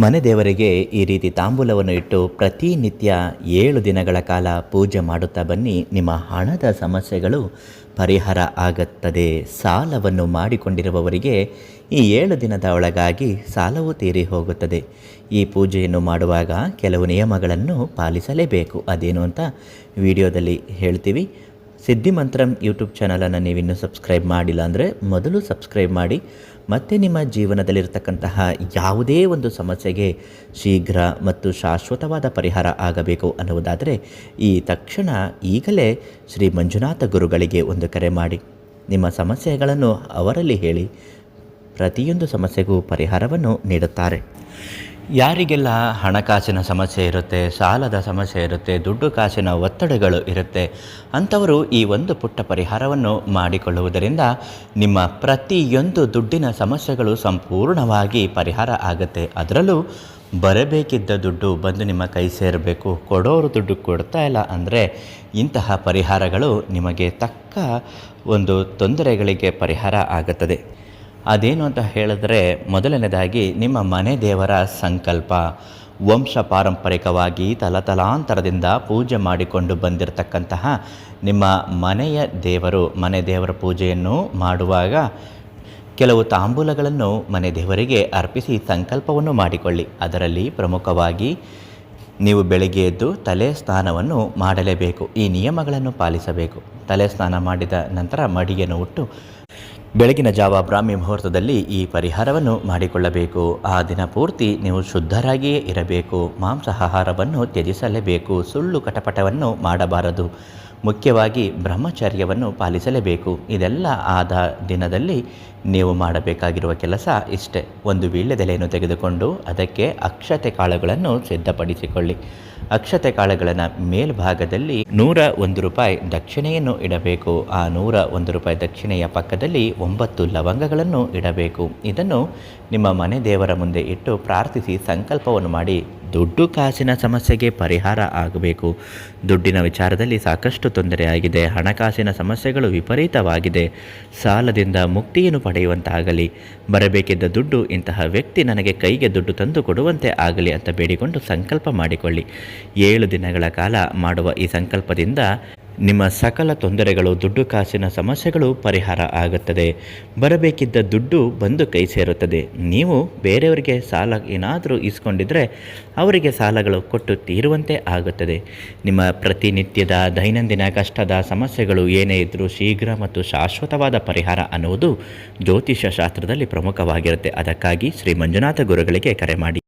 ಮನೆ ದೇವರಿಗೆ ಈ ರೀತಿ ತಾಂಬೂಲವನ್ನು ಇಟ್ಟು ಪ್ರತಿನಿತ್ಯ ಏಳು ದಿನಗಳ ಕಾಲ ಪೂಜೆ ಮಾಡುತ್ತಾ ಬನ್ನಿ. ನಿಮ್ಮ ಹಣದ ಸಮಸ್ಯೆಗಳು ಪರಿಹಾರ ಆಗುತ್ತದೆ. ಸಾಲವನ್ನು ಮಾಡಿಕೊಂಡಿರುವವರಿಗೆ ಈ ಏಳು ದಿನದ ಒಳಗಾಗಿ ಸಾಲವು ತೀರಿ ಹೋಗುತ್ತದೆ. ಈ ಪೂಜೆಯನ್ನು ಮಾಡುವಾಗ ಕೆಲವು ನಿಯಮಗಳನ್ನು ಪಾಲಿಸಲೇಬೇಕು. ಅದೇನು ಅಂತ ವಿಡಿಯೋದಲ್ಲಿ ಹೇಳ್ತೀವಿ. ಸಿದ್ಧಿಮಂತ್ರಂ ಯೂಟ್ಯೂಬ್ ಚಾನಲನ್ನು ನೀವಿನ್ನೂ ಸಬ್ಸ್ಕ್ರೈಬ್ ಮಾಡಿಲ್ಲ ಅಂದರೆ ಮೊದಲು ಸಬ್ಸ್ಕ್ರೈಬ್ ಮಾಡಿ. ಮತ್ತು ನಿಮ್ಮ ಜೀವನದಲ್ಲಿರ್ತಕ್ಕಂತಹ ಯಾವುದೇ ಒಂದು ಸಮಸ್ಯೆಗೆ ಶೀಘ್ರ ಮತ್ತು ಶಾಶ್ವತವಾದ ಪರಿಹಾರ ಆಗಬೇಕು ಅನ್ನುವುದಾದರೆ ಈ ತಕ್ಷಣ ಈಗಲೇ ಶ್ರೀ ಮಂಜುನಾಥ ಗುರುಗಳಿಗೆ ಒಂದು ಕರೆ ಮಾಡಿ. ನಿಮ್ಮ ಸಮಸ್ಯೆಗಳನ್ನು ಅವರಲ್ಲಿ ಹೇಳಿ. ಪ್ರತಿಯೊಂದು ಸಮಸ್ಯೆಗೂ ಪರಿಹಾರವನ್ನು ನೀಡುತ್ತಾರೆ. ಯಾರಿಗೆಲ್ಲ ಹಣಕಾಸಿನ ಸಮಸ್ಯೆ ಇರುತ್ತೆ, ಸಾಲದ ಸಮಸ್ಯೆ ಇರುತ್ತೆ, ದುಡ್ಡು ಕಾಸಿನ ಒತ್ತಡಗಳು ಇರುತ್ತೆ, ಅಂಥವರು ಈ ಒಂದು ಪುಟ್ಟ ಪರಿಹಾರವನ್ನು ಮಾಡಿಕೊಳ್ಳುವುದರಿಂದ ನಿಮ್ಮ ಪ್ರತಿಯೊಂದು ದುಡ್ಡಿನ ಸಮಸ್ಯೆಗಳು ಸಂಪೂರ್ಣವಾಗಿ ಪರಿಹಾರ ಆಗುತ್ತೆ. ಅದರಲ್ಲೂ ಬರಬೇಕಿದ್ದ ದುಡ್ಡು ಬಂದು ನಿಮ್ಮ ಕೈ ಸೇರಬೇಕು. ಕೊಡೋರು ದುಡ್ಡು ಕೊಡ್ತಾ ಇಲ್ಲ ಅಂದರೆ ಇಂತಹ ಪರಿಹಾರಗಳು ನಿಮಗೆ ತಕ್ಕ ಒಂದು ತೊಂದರೆಗಳಿಗೆ ಪರಿಹಾರ ಆಗುತ್ತದೆ. ಅದೇನು ಅಂತ ಹೇಳಿದ್ರೆ ಮೊದಲನೇದಾಗಿ ನಿಮ್ಮ ಮನೆ ದೇವರ ಸಂಕಲ್ಪ. ವಂಶ ಪಾರಂಪರಿಕವಾಗಿ ತಲತಲಾಂತರದಿಂದ ಪೂಜೆ ಮಾಡಿಕೊಂಡು ಬಂದಿರತಕ್ಕಂತಹ ನಿಮ್ಮ ಮನೆಯ ದೇವರು, ಮನೆ ದೇವರ ಪೂಜೆಯನ್ನು ಮಾಡುವಾಗ ಕೆಲವು ತಾಂಬೂಲಗಳನ್ನು ಮನೆ ದೇವರಿಗೆ ಅರ್ಪಿಸಿ ಸಂಕಲ್ಪವನ್ನು ಮಾಡಿಕೊಳ್ಳಿ. ಅದರಲ್ಲಿ ಪ್ರಮುಖವಾಗಿ ನೀವು ಬೆಳಗ್ಗೆ ಎದ್ದು ತಲೆ ಸ್ನಾನವನ್ನು ಮಾಡಲೇಬೇಕು. ಈ ನಿಯಮಗಳನ್ನು ಪಾಲಿಸಬೇಕು. ತಲೆ ಸ್ನಾನ ಮಾಡಿದ ನಂತರ ಮಡಿಯನ್ನು ಉಟ್ಟು ಬೆಳಗಿನ ಜಾವ ಬ್ರಾಹ್ಮಿ ಮುಹೂರ್ತದಲ್ಲಿ ಈ ಪರಿಹಾರವನ್ನು ಮಾಡಿಕೊಳ್ಳಬೇಕು. ಆ ದಿನ ಪೂರ್ತಿ ನೀವು ಶುದ್ಧರಾಗಿಯೇ ಇರಬೇಕು. ಮಾಂಸಾಹಾರವನ್ನು ತ್ಯಜಿಸಲೇಬೇಕು. ಸುಳ್ಳು ಕಟಪಟವನ್ನು ಮಾಡಬಾರದು. ಮುಖ್ಯವಾಗಿ ಬ್ರಹ್ಮಚರ್ಯವನ್ನು ಪಾಲಿಸಲೇಬೇಕು. ಇದೆಲ್ಲ ಆದ ದಿನದಲ್ಲಿ ನೀವು ಮಾಡಬೇಕಾಗಿರುವ ಕೆಲಸ ಇಷ್ಟೇ. ಒಂದು ವೀಳ್ಯದೆಲೆಯನ್ನು ತೆಗೆದುಕೊಂಡು ಅದಕ್ಕೆ ಅಕ್ಷತೆ ಕಾಳುಗಳನ್ನು ಸಿದ್ಧಪಡಿಸಿಕೊಳ್ಳಿ. ಅಕ್ಷತೆ ಕಾಳುಗಳನ್ನು ಮೇಲ್ಭಾಗದಲ್ಲಿ ನೂರ ಒಂದು ರೂಪಾಯಿ ದಕ್ಷಿಣೆಯನ್ನು ಇಡಬೇಕು. ಆ ನೂರ ಒಂದು ರೂಪಾಯಿ ದಕ್ಷಿಣೆಯ ಪಕ್ಕದಲ್ಲಿ ಒಂಬತ್ತು ಲವಂಗಗಳನ್ನು ಇಡಬೇಕು. ಇದನ್ನು ನಿಮ್ಮ ಮನೆ ದೇವರ ಮುಂದೆ ಇಟ್ಟು ಪ್ರಾರ್ಥಿಸಿ ಸಂಕಲ್ಪವನ್ನು ಮಾಡಿ ದುಡ್ಡು ಕಾಸಿನ ಸಮಸ್ಯೆಗೆ ಪರಿಹಾರ ಆಗಬೇಕು. ದುಡ್ಡಿನ ವಿಚಾರದಲ್ಲಿ ಸಾಕಷ್ಟು ತೊಂದರೆಯಾಗಿದೆ ಹಣಕಾಸಿನ ಸಮಸ್ಯೆಗಳು ವಿಪರೀತವಾಗಿದೆ. ಸಾಲದಿಂದ ಮುಕ್ತಿಯನ್ನು ಪಡೆಯುವಂತಾಗಲಿ. ಬರಬೇಕಿದ್ದ ದುಡ್ಡು ಇಂತಹ ವ್ಯಕ್ತಿ ನನಗೆ ಕೈಗೆ ದುಡ್ಡು ತಂದು ಕೊಡುವಂತೆ ಆಗಲಿ ಅಂತ ಬೇಡಿಕೊಂಡು ಸಂಕಲ್ಪ ಮಾಡಿಕೊಳ್ಳಿ. ಏಳು ದಿನಗಳ ಕಾಲ ಮಾಡುವ ಈ ಸಂಕಲ್ಪದಿಂದ ನಿಮ್ಮ ಸಕಲ ತೊಂದರೆಗಳು, ದುಡ್ಡು ಕಾಸಿನ ಸಮಸ್ಯೆಗಳು ಪರಿಹಾರ ಆಗುತ್ತದೆ. ಬರಬೇಕಿದ್ದ ದುಡ್ಡು ಬಂದು ಕೈ ಸೇರುತ್ತದೆ. ನೀವು ಬೇರೆಯವರಿಗೆ ಸಾಲ ಏನಾದರೂ ಇಸ್ಕೊಂಡಿದ್ರೆ ಅವರಿಗೆ ಸಾಲಗಳು ಕೊಟ್ಟು ತೀರುವಂತೆ ಆಗುತ್ತದೆ. ನಿಮ್ಮ ಪ್ರತಿನಿತ್ಯದ ದೈನಂದಿನ ಕಷ್ಟದ ಸಮಸ್ಯೆಗಳು ಏನೇ ಇದ್ದರೂ ಶೀಘ್ರ ಮತ್ತು ಶಾಶ್ವತವಾದ ಪರಿಹಾರ ಅನ್ನುವುದು ಜ್ಯೋತಿಷ್ಯ ಶಾಸ್ತ್ರದಲ್ಲಿ ಪ್ರಮುಖವಾಗಿರುತ್ತೆ. ಅದಕ್ಕಾಗಿ ಶ್ರೀ ಮಂಜುನಾಥ ಗುರುಗಳಿಗೆ ಕರೆ ಮಾಡಿ.